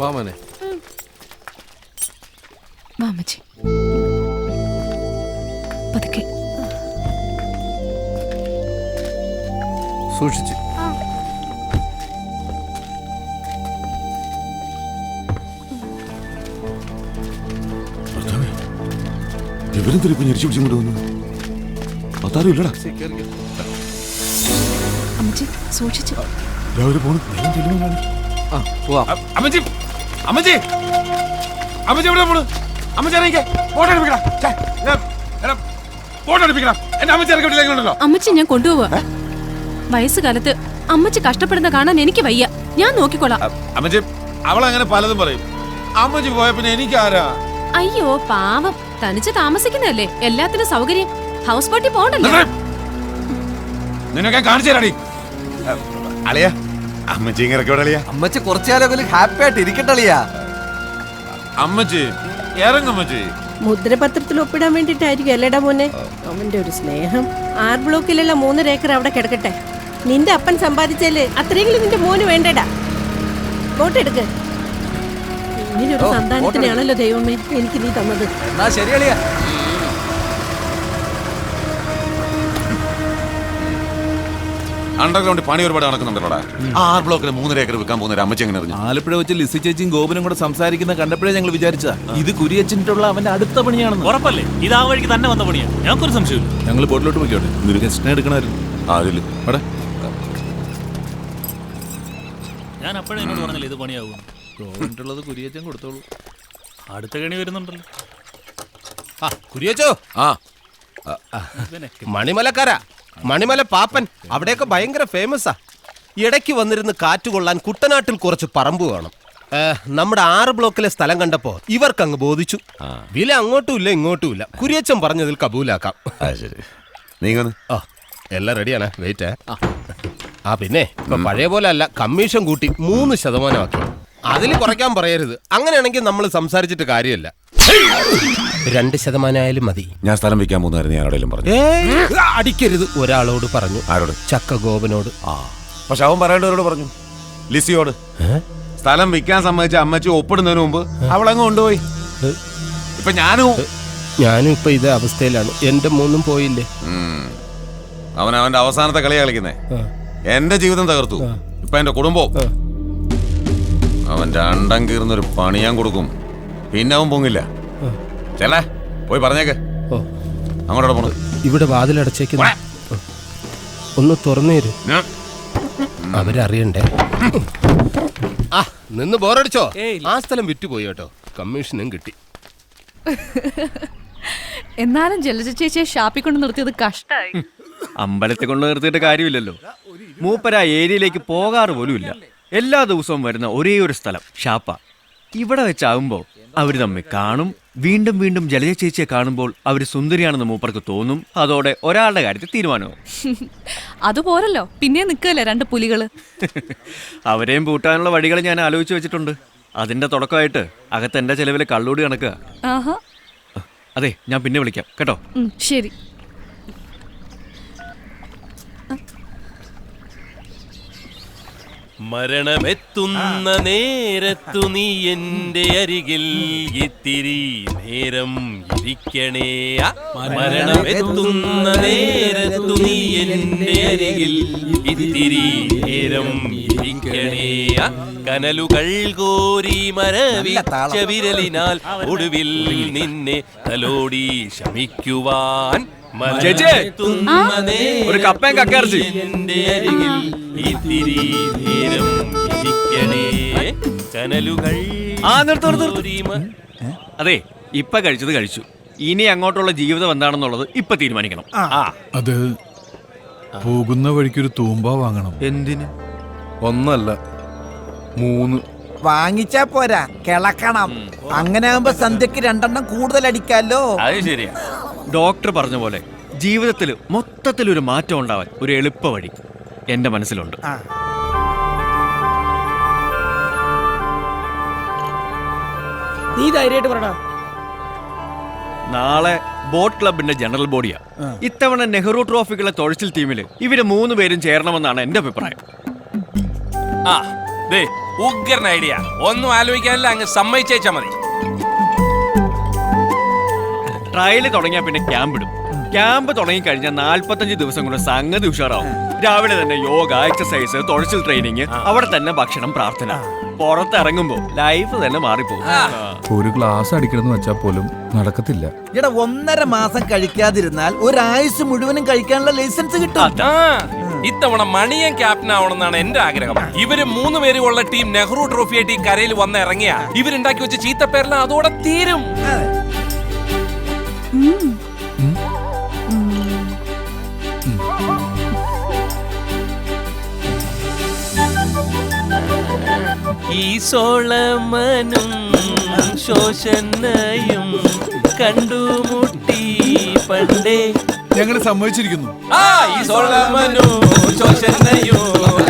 വാ മോനെ. വാ അമ്മച്ചി. പതുക്കെ. സൂക്ഷിച്ചു. ഇവരെന്തൊരു ഇപ്പൊ ഞെരിച്ചു പിടിച്ചുകൊണ്ട് വന്നു അതാരും ഇല്ലടാ. അമ്മച്ചി സൂക്ഷിച്ചു. രാവിലെ ചെല്ലുമെന്നാണ് ആ പോവാ. അമ്മച്ചി അമ്മച്ചി. അമ്മച്ചി എവിടെ പോണു? അമ്മച്ചി ഇറങ്ങിക്കേ. ഫോട്ടോ എടാ, ഫോട്ടോ എടുപ്പിക്കടാ. എന്റെ അമ്മച്ചി ഇറക്കി വിട്ടില്ലെങ്കിലുണ്ടല്ലോ അമ്മച്ചി ഞാൻ കൊണ്ടുപോവാ. വയസ്സുകാലത്ത് അമ്മച്ചി കഷ്ടപ്പെടുന്ന കാണാൻ എനിക്ക് വയ്യ. ഞാൻ നോക്കിക്കോളാം. അമ്മച്ചി അങ്ങനെ പലതും പറയും. അമ്മച്ചി പോയ പിന്നെ എനിക്കാരാ? അയ്യോ പാവം. തനിച്ച് താമസിക്കുന്നതല്ലേ? എല്ലാത്തിനും സൗകര്യം. ഹൗസ് ബോട്ടിൽ പോകണ്ടല്ലോ നിനക്കെ കാണിച്ചു തരാടി. അളിയ. അമ്മച്ചി ഇങ്ങനെ ഇറക്കി അമ്മച്ചി കുറച്ചുകാലം ഹാപ്പി ആയിട്ട് ഇരിക്കട്ടളിയാ അമ്മച്ചി ഇറങ്ങമ്മച്ചി മുദ്രപത്രത്തിൽ ഒപ്പിടാൻ വേണ്ടിട്ടായിരിക്കും അല്ലേടാ മോനെ? അവന്റെ ഒരു സ്നേഹം. ആർ ബ്ലോക്കിലുള്ള മൂന്നര ഏക്കർ അവിടെ കിടക്കട്ടെ. നിന്റെ അപ്പൻ സമ്പാദിച്ചാൽ അത്രയെങ്കിലും നിന്റെ മോന് വേണ്ടടാ. വോട്ടെടുക്ക് ഇങ്ങനൊരു സന്താനത്തിനാണല്ലോ ദൈവമേ എനിക്ക് നീ തന്നത്. എന്നാ ശരി അണ്ടർഗ്രൗണ്ട് പണി ഒരുപാട് നടക്കുന്നുണ്ടല്ലോടാ. ആറ് ബ്ലോക്കിൽ മൂന്നര ഏക്കർ വിൽക്കാൻ പോകുന്ന ഒരു അമ്മച്ചി എങ്ങനെ അറിഞ്ഞു ആലപ്പുഴ വെച്ച് ലിസി ചേച്ചിയും ഗോപനും കൂടെ സംസാരിക്കുന്ന കണ്ടപ്പോഴേ ഞങ്ങൾ വിചാരിച്ച ഇത് കുരിയച്ചിട്ടുള്ള അവന്റെ അടുത്ത പണിയാണെന്ന്. ഉറപ്പല്ലേ? ഇത് ആ വഴിക്ക് തന്നെ വന്ന പണിയാ. ഞങ്ങൾക്കൊരു സംശയം ഞങ്ങൾ ബോട്ടിലോട്ട് പോയിക്കോട്ടെ. ഗസ്റ്റിനെ എടുക്കണമായിരുന്നു. ആരില്ല ഞാൻ അപ്പോഴേ എന്നോട് പറഞ്ഞില്ല ഇത് പണിയാവും. ഗോപനിട്ടുള്ളത് കുരിയച്ചൻ കൊടുത്തോളൂ. അടുത്ത കണി വരുന്നുണ്ടല്ലോ. ആ കുരിയച്ചോ? ആ. മണിമലക്കാര. മണിമല പാപ്പൻ അവിടെയൊക്കെ ഭയങ്കര ഫേമസാ ഇടയ്ക്ക് വന്നിരുന്ന് കാറ്റ് കൊള്ളാൻ കുട്ടനാട്ടിൽ കുറച്ച് പറമ്പ് വേണം. നമ്മുടെ ആറ് ബ്ലോക്കിലെ സ്ഥലം കണ്ടപ്പോ ഇവർക്ക് അങ്ങ് ബോധിച്ചു വില അങ്ങോട്ടും ഇല്ല ഇങ്ങോട്ടും ഇല്ല. കുരിയച്ചൻ പറഞ്ഞതിൽ കബൂലാക്കാം. ആ എല്ലാം റെഡിയാണ് വെയിറ്റ് ആ. പിന്നെ പഴയ പോലെ അല്ല കമ്മീഷൻ കൂട്ടി മൂന്ന് ശതമാനമാക്കി. അതിൽ കുറയ്ക്കാൻ പറയരുത്. അങ്ങനെയാണെങ്കിൽ നമ്മൾ സംസാരിച്ചിട്ട് കാര്യമല്ല. രണ്ട് ശതമാനമായാലും മതി. ഞാൻ സ്ഥലം വെക്കാൻ പോകുന്നതായിരുന്നു ഞാൻ പറഞ്ഞു? അടിക്കരുത് ഒരാളോട് പറഞ്ഞു. ആരോട്? ചക്ക ഗോപനോട് ആ പക്ഷെ അവൻ പറയേണ്ടവരോട് പറഞ്ഞു. ലിസിയോട്. സ്ഥലം വിൽക്കാൻ സമ്മതിച്ച അമ്മച്ചി ഒപ്പിടുന്നതിന് മുമ്പ് അവളങ്ങ് കൊണ്ടുപോയി. ഇപ്പൊ ഞാനും ഞാനും ഇപ്പൊ ഇതേ അവസ്ഥയിലാണ്. എന്റെ മൂന്നും പോയില്ലേ? അവൻ അവന്റെ അവസാനത്തെ കളിയാ കളിക്കുന്നേ. എന്റെ ജീവിതം തകർത്തു. ഇപ്പൊ എന്റെ കുടുംബവും. അവന്റെ അണ്ടം കീർന്നൊരു പണി ഞാൻ കൊടുക്കും. പിന്നെ അവൻ പൊങ്ങില്ല. ചേട്ടാ പോയി പറഞ്ഞേക്ക്. ഓ. അങ്ങോട്ടോടെ പോണു. ഇവിടെ വാതിലടച്ചേക്കുന്നു ഒന്ന് തുറന്നേര് അവരറിയണ്ടേ? ആ നിന്ന് ബോറടിച്ചോ? ആ സ്ഥലം വിറ്റുപോയി കേട്ടോ. കമ്മീഷനും കിട്ടി. എന്നാലും ജലജ ചേച്ചിയെ ഷാപ്പിൽ കൊണ്ട് നിർത്തിയത് കഷ്ടായി. അമ്പലത്തിൽ കൊണ്ട് നിർത്തിയിട്ട് കാര്യമില്ലല്ലോ. മൂപ്പര ആ ഏരിയയിലേക്ക് പോകാറ് പോലുമില്ല. എല്ലാ ദിവസവും വരുന്ന ഒരേ ഒരു സ്ഥലം ഷാപ്പ ഇവിടെ വെച്ചാകുമ്പോൾ അവർ തമ്മിൽ കാണും വീണ്ടും വീണ്ടും ജലജ ചേച്ചിയെ കാണുമ്പോൾ അവർ സുന്ദരിയാണെന്ന് മൂപ്പർക്ക് തോന്നും. അതോടെ ഒരാളുടെ കാര്യത്തിൽ തീരുമാനവും. അതുപോരല്ലോ പിന്നെ നിൽക്കല്ലേ രണ്ട് പുലികൾ. അവരെയും പൂട്ടാനുള്ള വഴികൾ ഞാൻ ആലോചിച്ചു വെച്ചിട്ടുണ്ട്. അതിന്റെ തുടക്കമായിട്ട് അകത്ത് എന്റെ ചെലവിൽ കള്ളൂടി കണക്കുക അതെ ഞാൻ പിന്നെ വിളിക്കാം. കേട്ടോ? ശരി. മരണമെത്തുന്ന നേരത്തു നീ എന്റെ അരികിൽ ഇത്തിരി നേരം ഇരിക്കണേ ആ. മരണമെത്തുന്ന നേരത്തു നീ എന്റെ അരികിൽ ഇത്തിരി നേരം ഇരിക്കണേ. കനലുകൾ കോരി മരവിച്ച വിരലിനാൽ ഒടുവിൽ നിന്നെ തലോടി ശമിക്കുവാൻ ഒരു കപ്പയും. എന്റെ അരികിൽ ഇത്തിരി നേരം ഇരിക്കണേ. കനലുകൾ ആ നിർത്ത് അതെ ഇപ്പൊ കഴിച്ചത് കഴിച്ചു. ഇനി അങ്ങോട്ടുള്ള ജീവിതം എന്താണെന്നുള്ളത് ഇപ്പൊ തീരുമാനിക്കണം. ആ. അത് പോകുന്ന വഴിക്കൊരു തൂമ്പ വാങ്ങണം. എന്തിന്? ഒന്നല്ല മൂന്ന്. വാങ്ങിച്ചാ പോരാ കിളക്കണം. അങ്ങനെ ആകുമ്പോ സന്ധ്യക്ക് രണ്ടെണ്ണം കൂടുതൽ അടിക്കാലോ അത് ശരിയാ. ഡോക്ടർ പറഞ്ഞ പോലെ ജീവിതത്തിൽ മൊത്തത്തിൽ ഒരു മാറ്റം ഉണ്ടാവാൻ ഒരു എളുപ്പ വഴി എന്റെ മനസ്സിലുണ്ട്. നീ ധൈര്യമായിട്ട് പറടാ. നാളെ ബോട്ട് ക്ലബിന്റെ ജനറൽ ബോഡിയാ. ഇത്തവണ നെഹ്റു ട്രോഫിക്കുള്ള തൊഴിച്ചിൽ ടീമിൽ ഇവർ മൂന്ന് പേരും ചേരണമെന്നാണ് എന്റെ അഭിപ്രായം. ആ ദേ ഉഗ്രൻ ഐഡിയ. ഒന്നും ആലോചിക്കാനില്ല അങ്ങ് സമ്മതിച്ചേച്ചാ മതി. ട്രയൽ തുടങ്ങിയാൽ പിന്നെ ക്യാമ്പ് ഇടും. ക്യാമ്പ് തുടങ്ങി കഴിഞ്ഞാൽ നാല്പത്തഞ്ച് ദിവസം കൊണ്ട് സംഗതി ഉഷാറാവും. രാവിലെ തന്നെ യോഗ എക്സസൈസ് തുഴച്ചിൽ ട്രെയിനിങ് അവിടെ തന്നെ ഭക്ഷണം പ്രാർത്ഥന. പുറത്തിറങ്ങുമ്പോ ലൈഫ് തന്നെ മാറിപ്പോകും. ഒരു ഗ്ലാസ് അടിക്കണമെന്ന് വെച്ചാൽ പോലും നടക്കത്തില്ല. എടാ ഒന്നര മാസം കഴിക്കാതിരുന്നാൽ ഒരാഴ്ച മുഴുവനും കഴിക്കാനുള്ള ലൈസൻസ് കിട്ടും. അതാ. ഇത്തവണ മണിയൻ ക്യാപ്റ്റൻ ആവണമെന്നാണ് എന്റെ ആഗ്രഹം. ഇവർ മൂന്ന് പേരും ഉള്ള ടീം നെഹ്റു ട്രോഫി ആയിട്ട് ഈ കരയിൽ വന്ന് ഇറങ്ങിയ. ഇവരുണ്ടാക്കി വെച്ച ചീത്തപ്പേരെല്ലാം അതോടെ തീരും. സോളമനും ശോഷനയും കണ്ടുമുട്ടി പണ്ടേ ഞങ്ങൾ സമ്മതിച്ചിരിക്കുന്നു ആ ഈ സോളമനും ശോഷനയോ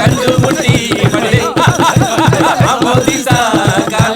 കണ്ടുമുട്ടി പണ്ടേ അമോദിസ കാലം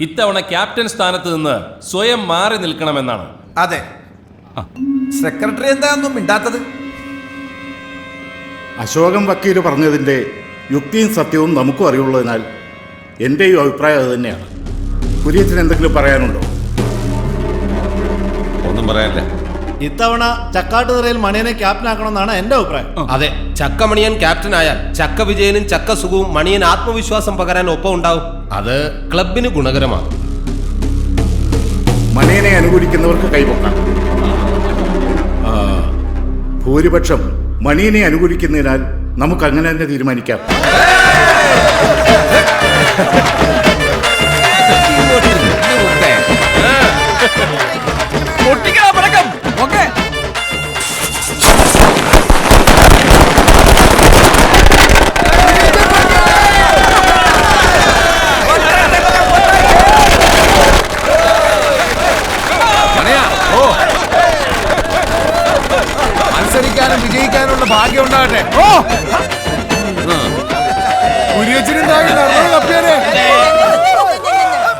ഇത്തവണ ക്യാപ്റ്റൻ സ്ഥാനത്ത് നിന്ന് സ്വയം മാറി നിൽക്കണമെന്നാണ്. അതെ. സെക്രട്ടറി എന്താണെന്നും മിണ്ടാത്തത്? അശോകം വക്കീൽ പറഞ്ഞതിന്റെ യുക്തിയും സത്യവും നമുക്കും അറിയുള്ളതിനാൽ എന്റെയും അഭിപ്രായം അത് തന്നെയാണ്. കുര്യച്ചന് എന്തെങ്കിലും പറയാനുണ്ടോ? ഒന്നും പറയാനില്ല. ഇത്തവണ ചക്കാട്ടുതറയിൽ മണിയനെ ക്യാപ്റ്റൻ ആക്കണമെന്നാണ് എന്റെ അഭിപ്രായം. അതെ. ചക്കമണിയൻ ക്യാപ്റ്റൻ ആയാൽ ചക്ക വിജയനും ചക്ക സുഖവും മണിയൻ ആത്മവിശ്വാസം പകരാൻ ഒപ്പം ഉണ്ടാവും. അത് ക്ലബിന് ഗുണകരമാകും. മണിയനെ അനുകൂലിക്കുന്നവർക്ക് കൈപൊക്കാം ഭൂരിപക്ഷം മണിയനെ അനുകൂലിക്കുന്നതിനാൽ നമുക്ക് അങ്ങനെ തന്നെ തീരുമാനിക്കാം. ഭാഗ്യം ഉണ്ടാകട്ടെ? ഓ.